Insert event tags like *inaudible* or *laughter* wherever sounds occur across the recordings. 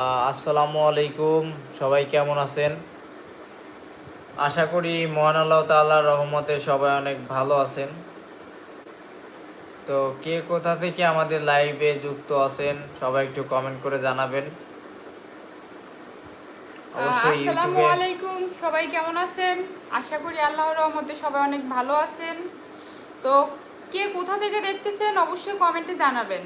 আসসালামু আলাইকুম। সবাই কেমন আছেন? আশা করি মহান আল্লাহ তাল্লাহর রহমতে সবাই অনেক ভালো আছেন। তো কে কোথা থেকে আমাদের লাইভে যুক্ত আছেন সবাই একটু কমেন্ট করে জানাবেন। অবশ্যই আসসালামু ইউটিউবে আলাইকুম সবাই কেমন আছেন? আশা করি আল্লাহর রহমতে সবাই অনেক ভালো আছেন। তো কে কোথা থেকে দেখতেছেন অবশ্যই কমেন্টে জানাবেন।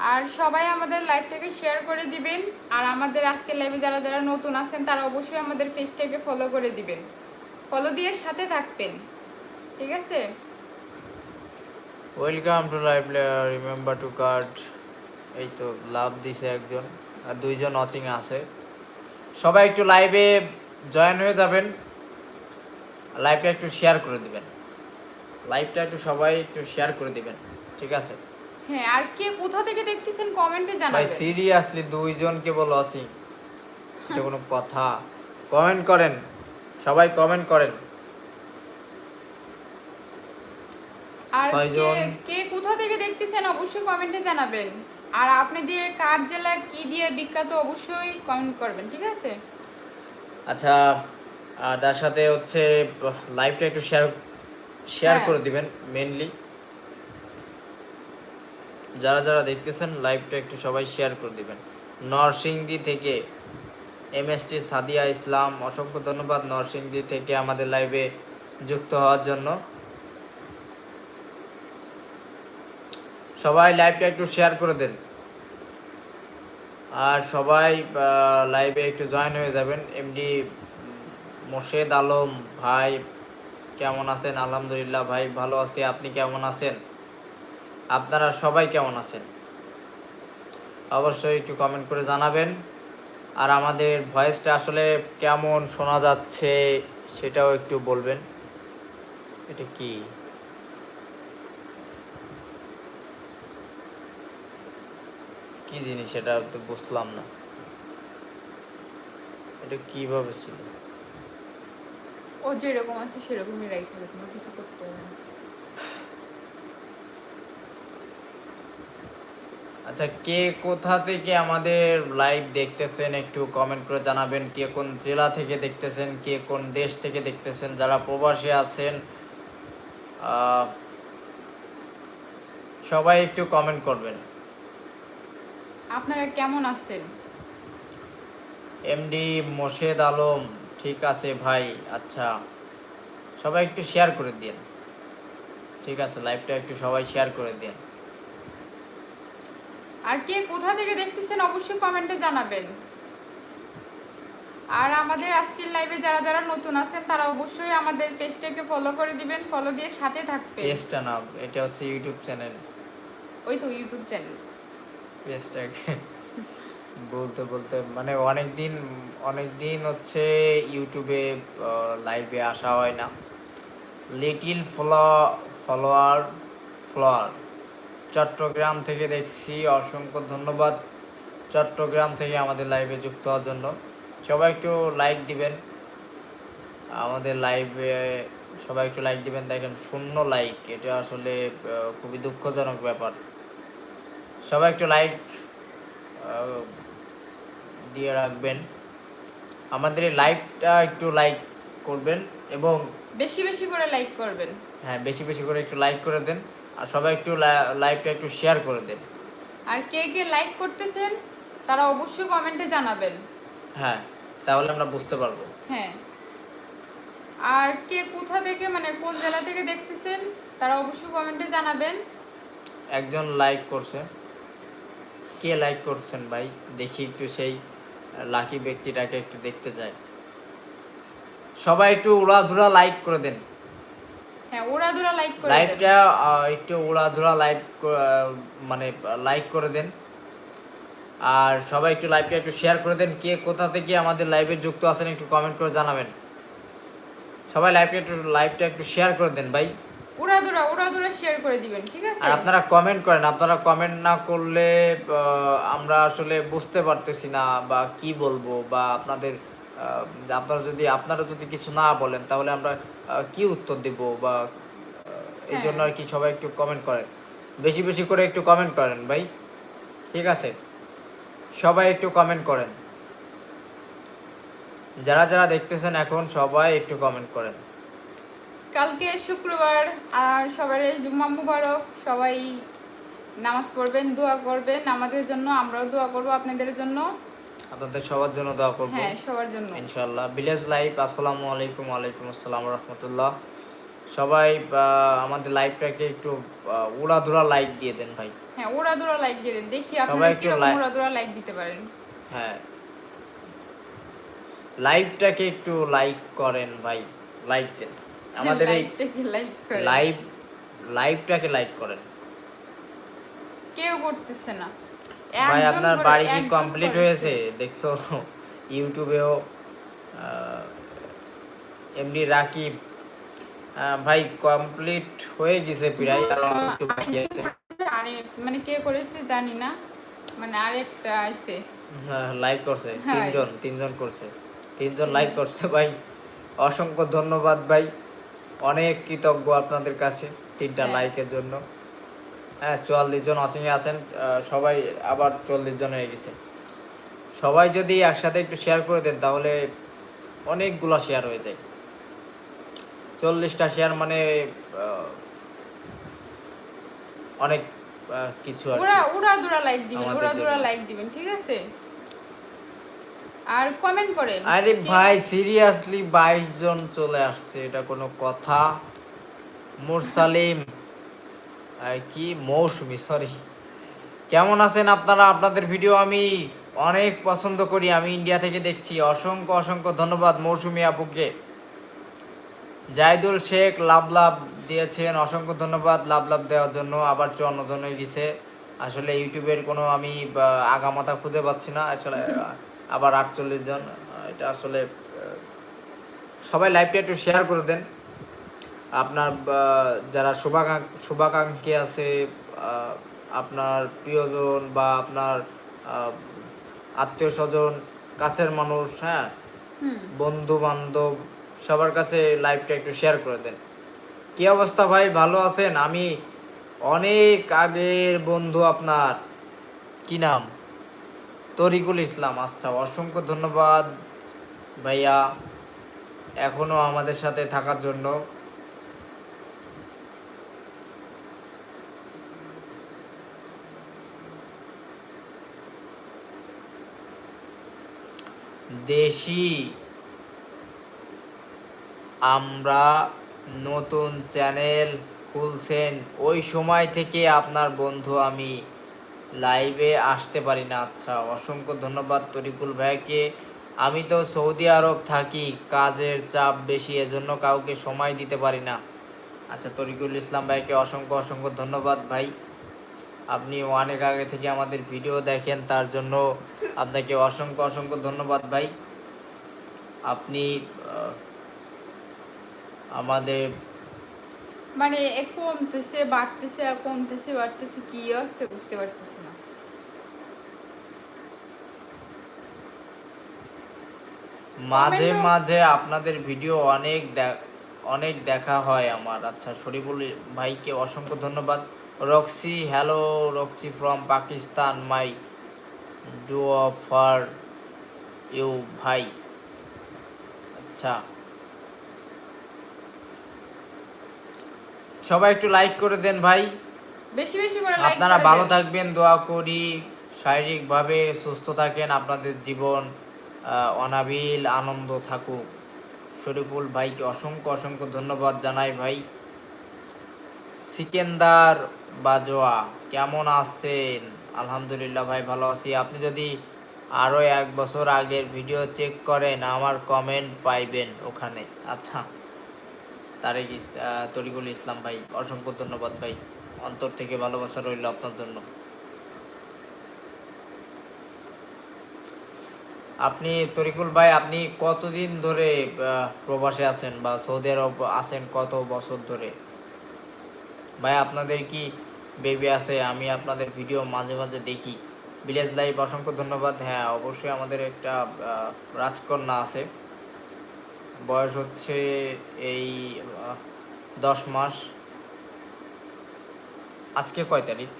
আর সবাই আমাদের লাইভটাকে শেয়ার করে দিবেন। আর আমাদের আজকের লাইভে যারা যারা নতুন আছেন, তারা অবশ্যই আমাদের পেজটাকে ফলো করে দিবেন। ফলো দিয়ে সাথে থাকবেন। ঠিক আছে? Welcome to live player remember to card এই তো লাভ দিছে একজন, আর দুইজন ওয়াচিং আছে। সবাই একটু লাইভে জয়েন হয়ে যাবেন। লাইভটা একটু শেয়ার করে দিবেন। লাইভটা একটু সবাই একটু শেয়ার করে দিবেন। ঠিক আছে? হ্যাঁ আর কে কোথা থেকে দেখতেছেন কমেন্টে ভাই জানাবেন সিরিয়াসলি দুইজন কেবল ওয়াচিং এটা কোনো কথা। কমেন্ট করেন। সবাই কমেন্ট করেন। আর কে কে কোথা থেকে দেখতেছেন অবশ্যই কমেন্টে জানাবেন। আর আপনাদের কার জেলা কি দিয়ে বিখ্যাত অবশ্যই কমেন্ট করবেন ঠিক আছে? আচ্ছা আর তার সাথে হচ্ছে লাইভটা একটু শেয়ার শেয়ার হ্যাঁ। করে দিবেন মেনলি যারা যারা দেখতেছেন লাইভটা একটু সবাই শেয়ার করে দিবেন। নরসিংদী থেকে এমএসটি সাদিয়া ইসলাম, অসংখ্য ধন্যবাদ নরসিংদী থেকে আমাদের লাইভে যুক্ত হওয়ার জন্য। সবাই লাইভটা একটু শেয়ার করে দেন। আর সবাই লাইভে একটু জয়েন হয়ে যাবেন। এমডি মোর্শেদ আলম, ভাই, কেমন আছেন? আলহামদুলিল্লাহ, ভাই, ভালো আছি। আপনি কেমন আছেন? আপনারা সবাই কেমন আছেন? অবশ্যই একটু কমেন্ট করে জানাবেন। আর আমাদের ভয়েসটা আসলে কেমন শোনা যাচ্ছে সেটাও একটু বলবেন। এটা কি? কি জিনিস এটা তো বুঝলাম না। এটা কীভাবে ছিল? ও যেরকম আছে সেরকমই রাইখে কিছু করতে হবে না। আচ্ছা কে কোথা থেকে আমাদের লাইভ দেখতেছেন একটু কমেন্ট করে জানাবেন। কে কোন জেলা থেকে দেখতেছেন কে কোন দেশ থেকে দেখতেছেন যারা প্রবাসী আছেন সবাই একটু কমেন্ট করবেন। আপনারা কেমন আছেন? এমডি মোশেদ আলম ঠিক আছে ভাই আচ্ছা। সবাই একটু শেয়ার করে দিন ঠিক আছে লাইভটা একটু সবাই শেয়ার করে দিন আর কে কোথা থেকে দেখতেছেন অবশ্যই কমেন্টে জানাবেন। আর আমাদের আজকের লাইভে যারা যারা নতুন আছেন তারা অবশ্যই আমাদের পেজটাকে ফলো করে দিবেন ফলো দিয়ে সাথে থাকবেন। পেজটা না এটা হচ্ছে ইউটিউব চ্যানেল ওই তো ইউটিউব চ্যানেল পেজটাকে বলতে বলতে মানে অনেক দিন অনেক দিন হচ্ছে ইউটিউবে লাইভে আসা হয় না। Little follow follower follower Chittagong থেকে দেখছি। অসংখ্য ধন্যবাদ চট্টগ্রাম থেকে আমাদের লাইভে যুক্ত হওয়ার জন্য। সবাই একটু লাইক দিবেন। আমাদের লাইভে সবাই একটু লাইক দিবেন। দেখেন শূন্য লাইক এটা আসলে খুবই দুঃখজনক ব্যাপার। সবাই একটু লাইক দিয়ে রাখবেন। আমাদের এই লাইভটা একটু লাইক করবেন এবং বেশি বেশি করে লাইক করবেন। হ্যাঁ বেশি বেশি করে একটু লাইক করে দেন। আর সবাই একটু লাইভটা একটু শেয়ার করে দেন। আর কে কে লাইক করতেছেন তারা অবশ্যই কমেন্টে জানাবেন। হ্যাঁ তাহলে আমরা বুঝতে পারব। হ্যাঁ। আর কে কোথা থেকে মানে কোন জেলা থেকে দেখতেছেন তারা অবশ্যই কমেন্টে জানাবেন। একজন লাইক করছে। কে লাইক করছেন ভাই? দেখি একটু সেই লাকি ব্যক্তিটাকে একটু দেখতে চাই সবাই একটু উড়াধুরা লাইক করে দেন। হ্যাঁ ওরা লাইক করে লাইভটা একটু উড়াধুরা লাইভ মানে লাইক করে দেন। আর সবাই একটু লাইভটা একটু শেয়ার করে দেন কে কোথা থেকে আমাদের লাইভে যুক্ত আছেন একটু কমেন্ট করে জানাবেন। সবাই লাইভটা একটু লাইভটা একটু শেয়ার করে দেন ভাই। ওরা দুরা শেয়ার করে দিবেন ঠিক আছে? আর আপনারা কমেন্ট করেন আপনারা কমেন্ট না করলে আমরা আসলে বুঝতে পারতেছি না বা কি বলব বা আপনাদের আপনারা যদি আপনারা যদি কিছু না বলেন তাহলে আমরা কি উত্তর দিব বা এই জন্য আর কি সবাই একটু কমেন্ট করেন। বেশি বেশি করে একটু কমেন্ট করেন ভাই। ঠিক আছে? সবাই একটু কমেন্ট করেন। যারা যারা দেখতেছেন এখন সবাই একটু কমেন্ট করেন। কালকে শুক্রবার আর সবার জুম্মা মুবারক। সবাই নামাজ পড়বেন দোয়া করবেন। আমাদের জন্য আমরাও দোয়া করব আপনাদের জন্য। আপনাদের সবার জন্য দোয়া করব। হ্যাঁ সবার জন্য। ইনশাল্লাহ ভিলেজ লাইভ আসসালামু আলাইকুম ওয়ালাইকুম আসসালাম রহমতুল্লাহ। সবাই আমাদের লাইভটাকে একটু উড়াধুরা লাইক দিয়ে দেন ভাই। হ্যাঁ দোরা লাইক দিয়ে দেন। দেখি আপনারা ওরা দোরা লাইক দিতে পারেন। হ্যাঁ। লাইভটাকে একটু লাইক করেন ভাই। লাইক দেন। আমাদের এই লাইভ লাইভটাকে লাইক করেন। কেউ করতেছে না। ভাই আপনার বাড়ি কি কমপ্লিট হয়েছে? দেখছ ইউটিউবেও এমডি রাকিব ভাই কমপ্লিট হয়ে গেছে প্রায় আর একটু বাকি আছে? মানে কে করেছে জানি না মানে আরেকটা আছে। লাইক করছে হ্যাঁ। তিনজন তিনজন করছে তিনজন লাইক করছে ভাই। অসংখ্য ধন্যবাদ ভাই। অনেক কৃতজ্ঞ আপনাদের কাছে তিনটা হ্যাঁ। লাইকের জন্য। হ্যাঁ চুয়াল্লিশ জন অসিংয়ে আছেন সবাই আবার চল্লিশ জন হয়ে গেছে। সবাই যদি একসাথে একটু শেয়ার করে দেন তাহলে অনেকগুলো শেয়ার হয়ে যায়। চল্লিশটা শেয়ার মানে অনেক কিছু। ওরা ওরা দুরা লাইক দিবেন ওরা দুরা লাইক দিবেন ঠিক আছে? আর কমেন্ট করেন আরে ভাই সিরিয়াসলি বাইশ জন চলে আসছে এটা কোনো কথা। মুরসালিম কি মৌসুমি সরি কেমন আছেন আপনারা? আপনাদের ভিডিও আমি অনেক পছন্দ করি। আমি ইন্ডিয়া থেকে দেখছি। অসংখ্য অসংখ্য ধন্যবাদ মৌসুমি আপুকে। জাইদুল শেখ লাভ লাভ দিয়েছেন। অসংখ্য ধন্যবাদ লাভ লাভ দেওয়ার জন্য। আবার চুয়ান্ন হয়ে গেছে। আসলে ইউটিউবের কোনো আমি বা, আগামাথা খুঁজে পাচ্ছি না। আসলে আবার আটচল্লিশ জন। এটা আসলে সবাই লাইভটা একটু শেয়ার করে দেন। আপনার যারা শুভাকাঙ্ক শুভাকাঙ্ক্ষী আছে আপনার প্রিয়জন বা আপনার আত্মীয় স্বজন কাছের মানুষ হ্যাঁ? বন্ধু বান্ধব সবার কাছে লাইভটা একটু শেয়ার করে দেন। কি অবস্থা ভাই? ভালো আছেন? আমি অনেক আগের বন্ধু আপনার। কি নাম? তরিকুল ইসলাম। আচ্ছা অসংখ্য ধন্যবাদ ভাইয়া এখনও আমাদের সাথে থাকার জন্য। দেশি। আমরা নতুন চ্যানেল খুলছেন। ওই সময় থেকে আপনার বন্ধু আমি লাইভে আসতে পারি না। আচ্ছা অসংখ্য ধন্যবাদ তরিকুল ভাইকে। আমি তো সৌদি আরব থাকি, কাজের চাপ বেশি, এজন্য কাউকে সময় দিতে পারি না। আচ্ছা তরিকুল ইসলাম ভাইকে অসংখ্য অসংখ্য ধন্যবাদ ভাই। আপনি অনেক আগে থেকে আমাদের ভিডিও দেখেন তার জন্য আপনাকে অসংখ্য অসংখ্য ধন্যবাদ ভাই। আপনি আমাদের মানে কমতেছে বাড়তেছে কমতেছে বাড়তেছে কি আছে বুঝতে পারতেছি না। মাঝে মাঝে আপনাদের ভিডিও অনেক অনেক দেখা হয় আমার। আচ্ছা শরীফুল ভাইকে অসংখ্য ধন্যবাদ। Roxy hello Roxy from Pakistan my do for you ভাই আচ্ছা সবাই একটু লাইক করে দেন ভাই। বেশি বেশি করে লাইক আপনারা ভালো থাকবেন দোয়া করি। শারীরিকভাবে সুস্থ থাকেন আপনাদের জীবন অনাবিল আনন্দ থাকুক। শরীফুল ভাইকে অসংখ্য অসংখ্য ধন্যবাদ জানাই ভাই। সিকেন্দার বাজোয়া কেমন আছেন? আলহামদুলিল্লাহ ভাই ভালো আছি। আপনি যদি আরও এক বছর আগের ভিডিও চেক করেন, আমার কমেন্ট পাইবেন ওখানে। আচ্ছা তারেক তরিকুল ইসলাম ভাই, অসংখ্য ধন্যবাদ ভাই। অন্তর থেকে ভালোবাসা রইল আপনার জন্য। আপনি, তরিকুল ভাই, আপনি কতদিন ধরে প্রবাসে আছেন বা সৌদি আরব আছেন কত বছর ধরে? ভাই আপনাদের কি বেবি আছে? আমি আপনাদের ভিডিও মাঝে মাঝে দেখি। ভিলেজ লাইভ অসংখ্য ধন্যবাদ। হ্যাঁ অবশ্যই আমাদের একটা রাজকন্যা আছে। বয়স হচ্ছে এই দশ মাস। আজকে কয় তারিখ?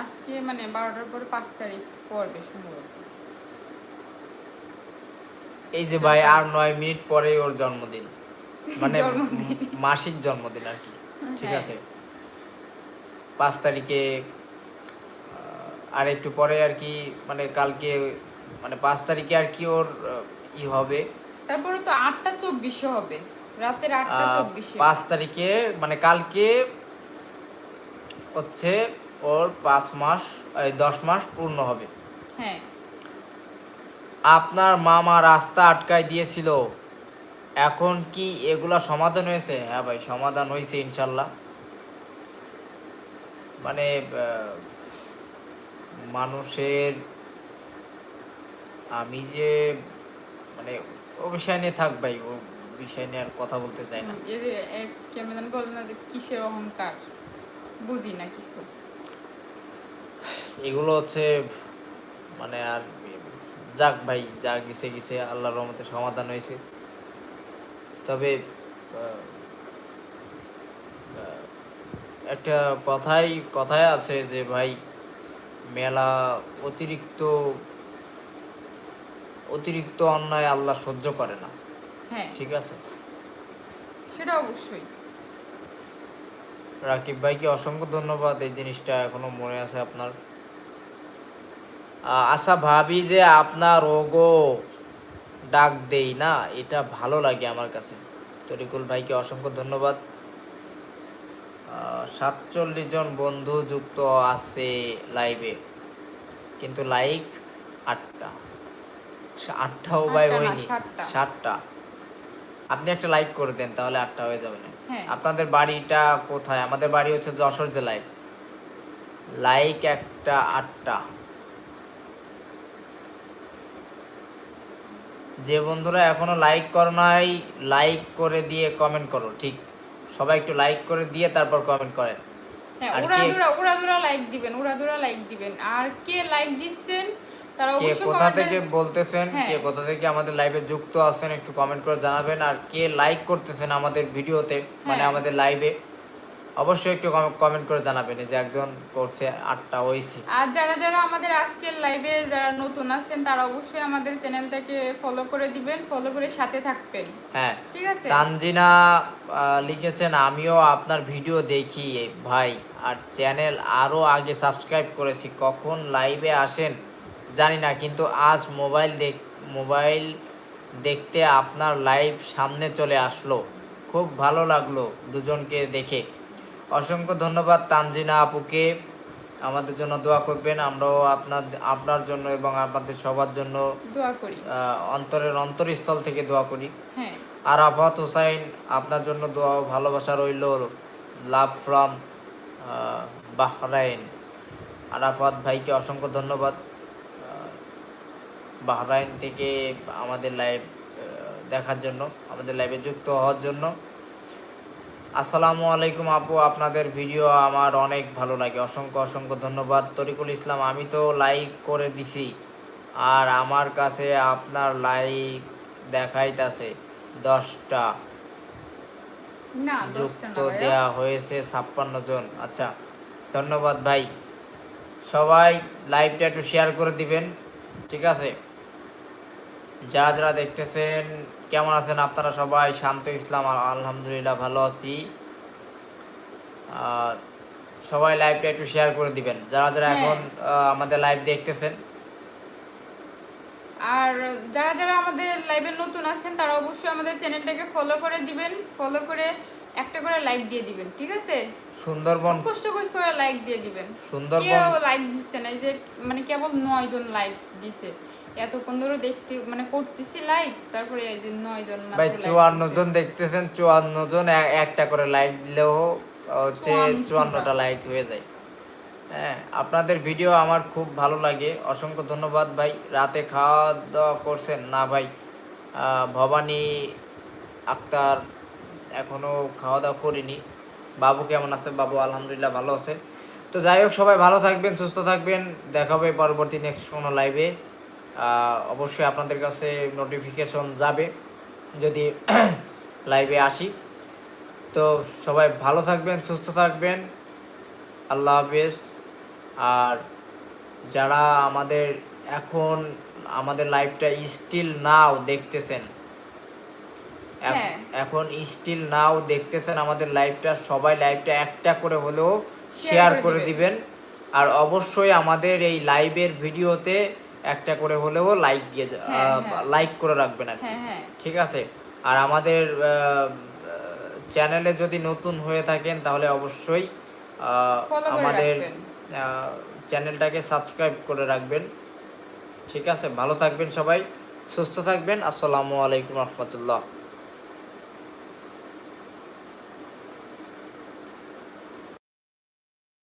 আজকে মানে বারোটার পরে পাঁচ তারিখ পড়বে সম্ভবত। এই যে ভাই আর নয় মিনিট পরেই ওর জন্মদিন। মানে মাসিক জন্মদিন আর কি। ঠিক হ্যাঁ। আছে। পাঁচ তারিখে আর একটু পরে আর কি মানে কালকে মানে পাঁচ তারিখে আর কি ওর ই হবে। তারপরে তো আটটা চব্বিশে হবে। রাতের আটটা চব্বিশে। পাঁচ তারিখে মানে কালকে হচ্ছে ওর পাঁচ মাস দশ মাস পূর্ণ হবে। হ্যাঁ। আপনার মামা রাস্তা আটকায় দিয়েছিল। এখন কি এগুলা সমাধান হয়েছে? হ্যাঁ ভাই সমাধান হয়েছে ইনশাল্লাহ। মানে মানুষের আমি যে মানে ও বিষয় নিয়ে থাক ভাই ও বিষয় নিয়ে আর কথা বলতে চাই না। এই যে বলে না যে কিসের অহংকার? বুঝি না কিছু। এগুলো হচ্ছে মানে আর যাক ভাই যা গেছে গেছে আল্লাহর রহমতে সমাধান হয়েছে। তবে একটা কথাই কথায় আছে যে ভাই মেলা অতিরিক্ত অতিরিক্ত অন্যায় আল্লাহ সহ্য করে না। হ্যাঁ। ঠিক আছে? সেটা অবশ্যই। রাকিব ভাইকে অসংখ্য ধন্যবাদ এই জিনিসটা এখনও মনে আছে আপনার। আহ, আচ্ছা ভাবি যে আপনার ওগো ডাক দেই না এটা ভালো লাগে আমার কাছে। তরিকুল ভাইকে অসংখ্য ধন্যবাদ। সাতচল্লিশ জন বন্ধু যুক্ত আছে লাইভে কিন্তু লাইক আটটা। আটটাও ভাই হয়নি। সাতটা। সাতটা। আপনি একটা লাইক করে দেন তাহলে আটটা হয়ে যাবে না। হ্যাঁ। আপনাদের বাড়িটা কোথায়? আমাদের বাড়ি হচ্ছে যশোর জেলায়। লাইক একটা আটটা। যে বন্ধুরা এখনও লাইক করো নাই লাইক করে দিয়ে কমেন্ট করো ঠিক সবাই একটু লাইক করে দিয়ে তারপর কমেন্ট করেন হ্যাঁ আর কে- দুরা লাইক দিবেন ওরা লাইক দিবেন আর কে লাইক দিচ্ছেন তারা অবশ্যই কোথা থেকে বলতেছেন হ্যাঁ। কে কোথা থেকে আমাদের লাইভে যুক্ত আছেন একটু কমেন্ট করে জানাবেন আর কে লাইক করতেছেন আমাদের ভিডিওতে মানে হ্যাঁ। আমাদের লাইভে অবশ্যই একটু কমেন্ট করে জানাবেন যে একজন করছে আটটা হয়েছে। আর যারা যারা আমাদের আজকের লাইভে যারা নতুন আছেন তারা অবশ্যই আমাদের চ্যানেলটাকে ফলো করে দিবেন ফলো করে সাথে থাকবেন। হ্যাঁ ঠিক আছে? তানজিনা লিখেছেন আমিও আপনার ভিডিও দেখি ভাই আর চ্যানেল আরও আগে সাবস্ক্রাইব করেছি কখন লাইভে আসেন জানি না কিন্তু আজ মোবাইল দেখ মোবাইল দেখতে আপনার লাইভ সামনে চলে আসলো। খুব ভালো লাগল দুজনকে দেখে। অসংখ্য ধন্যবাদ তানজিনা আপুকে। আমাদের জন্য দোয়া করবেন। আমরাও আপনার আপনার জন্য এবং আপনাদের সবার জন্য দোয়া করি। অন্তরের অন্তরস্থল থেকে দোয়া করি। হ্যাঁ। আরাফাত হুসাইন আপনার জন্য দোয়া ও ভালোবাসা রইল। Love from Bahrain. আরাফাত ভাইকে অসংখ্য ধন্যবাদ। বাহরাইন থেকে আমাদের লাইভ দেখার জন্য আমাদের লাইভে যুক্ত হওয়ার জন্য। আসসালামু আলাইকুম আপু আপনাদের ভিডিও আমার অনেক ভালো লাগে। অসংখ্য অসংখ্য ধন্যবাদ। তরিকুল ইসলাম আমি তো লাইক করে দিছি আর আমার কাছে আপনার লাইক দেখাইতাছে দশটা। যুক্ত দেয়া হয়েছে ছাপ্পান্ন জন। আচ্ছা ধন্যবাদ ভাই। সবাই লাইভটা একটু শেয়ার করে দিবেন ঠিক আছে? যারা যারা দেখতেছেন কেমন আছেন আপনারা সবাই? শান্ত ইসলাম আল- আলহামদুলিল্লাহ ভালো আছি। সবাই লাইভটা একটু শেয়ার করে দিবেন। যারা যারা হ্যাঁ। এখন আমাদের লাইভ দেখতেছেন। আর যারা যারা আমাদের লাইভে নতুন আছেন তারা অবশ্যই আমাদের চ্যানেলটাকে ফলো করে দিবেন। ফলো করে একটা করে লাইক দিয়ে দিবেন ঠিক আছে? সুন্দরবন। কষ্ট কষ্ট করে লাইক দিয়ে দিবেন। সুন্দরবন। কেউ লাইক দিচ্ছে না যে মানে কেবল নয় জন লাইক দিছে। এতক্ষণ ধরে দেখতে মানে করতেছি লাইক তারপরে এই যে নয় জন মাত্র ভাই চুয়ান্ন। জন দেখতেছেন চুয়ান্ন জন একটা করে লাইক দিলেও হচ্ছে চুয়ান্ন। চুয়ান্নটা লাইক হয়ে যায়। হ্যাঁ আপনাদের ভিডিও আমার খুব ভালো লাগে। অসংখ্য ধন্যবাদ ভাই। রাতে খাওয়া দাওয়া করছেন? না ভাই। ভবানী আক্তার এখনও খাওয়া দাওয়া করিনি। বাবু কেমন আছে? বাবু আলহামদুলিল্লাহ ভালো আছে। তো যাই হোক, সবাই ভালো থাকবেন, সুস্থ থাকবেন। দেখা হবে পরবর্তী নেক্সট কোনো লাইভে অবশ্যই আপনাদের কাছে নোটিফিকেশন যাবে যদি *clears throat* লাইভে আসি। তো সবাই ভালো থাকবেন, সুস্থ থাকবেন। আল্লাহ হাফেজ। আর যারা আমাদের এখন, আমাদের লাইভটা স্টিল নাও দেখতেছেন। এখন স্টিল নাও দেখতেছেন আমাদের লাইভটা সবাই লাইভটা একটা করে হলেও শেয়ার করে দিবেন। আর অবশ্যই আমাদের এই লাইভের ভিডিওতে একটা করে হলেও লাইক দিয়ে যা- হ্যাঁ, হ্যাঁ। লাইক করে রাখবেন আর। হ্যাঁ হ্যাঁ। ঠিক আছে? আর আমাদের চ্যানেলে যদি নতুন হয়ে থাকেন তাহলে অবশ্যই আমাদের চ্যানেলটাকে সাবস্ক্রাইব করে রাখবেন। ঠিক আছে? ভালো থাকবেন সবাই সুস্থ থাকবেন। আসসালামু আলাইকুম রহমতুল্লাহ।